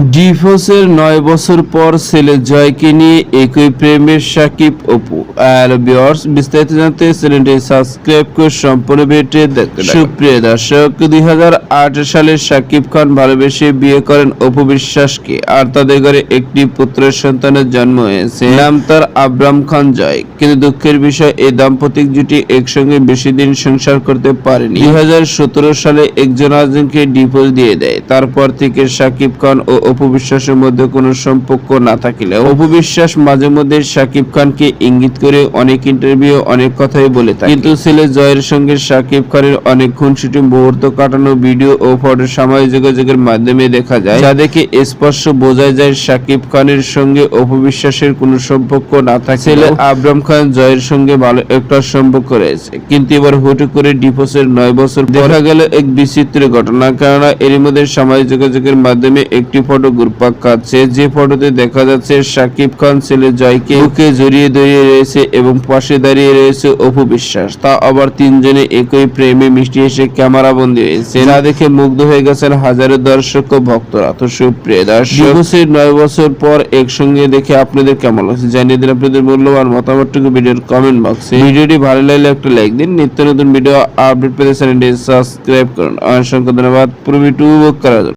ডিভোর্সের নয় বছর পর ছেলে জয়কে নিয়ে একই প্রেমের সাকিব অপু। আর বিয়ার্স বিস্তারিত জানতে চ্যানেলটি সাবস্ক্রাইব করে সম্পূর্ণ ভিডিওটি দেখতে থাকুন। সুপ্রিয় দর্শক, দুই হাজার আট সালে সাকিব খান ভালোবেসে বিয়ে করেন অপু বিশ্বাসকে। আর তাদের ঘরে একটি পুত্রের সন্তানের জন্ম হয়েছে। নাম তার আব্রাম খান জয়। কিন্তু দুঃখের বিষয়, এই দাম্পতিক জুটি একসঙ্গে বেশি দিন সংসার করতে পারেনি। দুই হাজার সতেরো সালে একজন আরেকজনকে ডিভোর্স দিয়ে দেয়। তারপর থেকে সাকিব খান ও অপু বিশ্বাসের মধ্যে কোনো সম্পর্ক না থাকলে অপু বিশ্বাস মাঝে মধ্যে সাকিব খানকে ইঙ্গিত করে অনেক ইন্টারভিউ অনেক কথাই বলে থাকে। কিন্তু ছেলে জয়ের সঙ্গে সাকিব খানের অনেক খুনসুটি মুহূর্ত কাটানো ভিডিও ও ফটো সামাজিক যোগাযোগের মাধ্যমে দেখা যায় যা দেখে স্পষ্ট বোঝা যায় সাকিব খানের সঙ্গে অপু বিশ্বাসের কোনো সম্পর্ক না থাকে ছেলে আবরাম খান জয়ের সঙ্গে ভালো একটা সম্পর্ক রয়েছে। কিন্তু এবার হুট করে ডিভোর্সের নয় বছর দেখা গেল এক বিচিত্র ঘটনা কেননা এর মধ্যে সামাজিক যোগাযোগের মাধ্যমে একটি ফটো ঘুরপাক খাচ্ছে। যে ফটোতে দেখা যাচ্ছে সাকিব খান, ছেলে জয়কে বুকে জড়িয়ে দাঁড়িয়ে রয়েছে এবং পাশে দাঁড়িয়ে রয়েছে অপু বিশ্বাস। তা আবার তিনজনে একই প্রেমে মিষ্টি এসে ক্যামেরা বন্দী হয়েছে। না দেখে মুগ্ধ হয়ে গেছেন হাজারো দর্শক ও ভক্তরা। তো সুপ্রিয় দর্শক নয় বছর পর একসঙ্গে দেখে আপনাদের কেমন লাগছে? জানিয়ে দিন আপনাদের মূল্যবান মতামতটুকু ভিডিওর কমেন্ট বক্সে ভিডিওটি ভালো লাগলে একটা লাইক দিন। নিত্য নতুন ভিডিও আপডেট পেতে চ্যানেলটি সাবস্ক্রাইব করুন। অসংখ্য ধন্যবাদ। পুরো ভিডিও উপভোগ করার জন্য।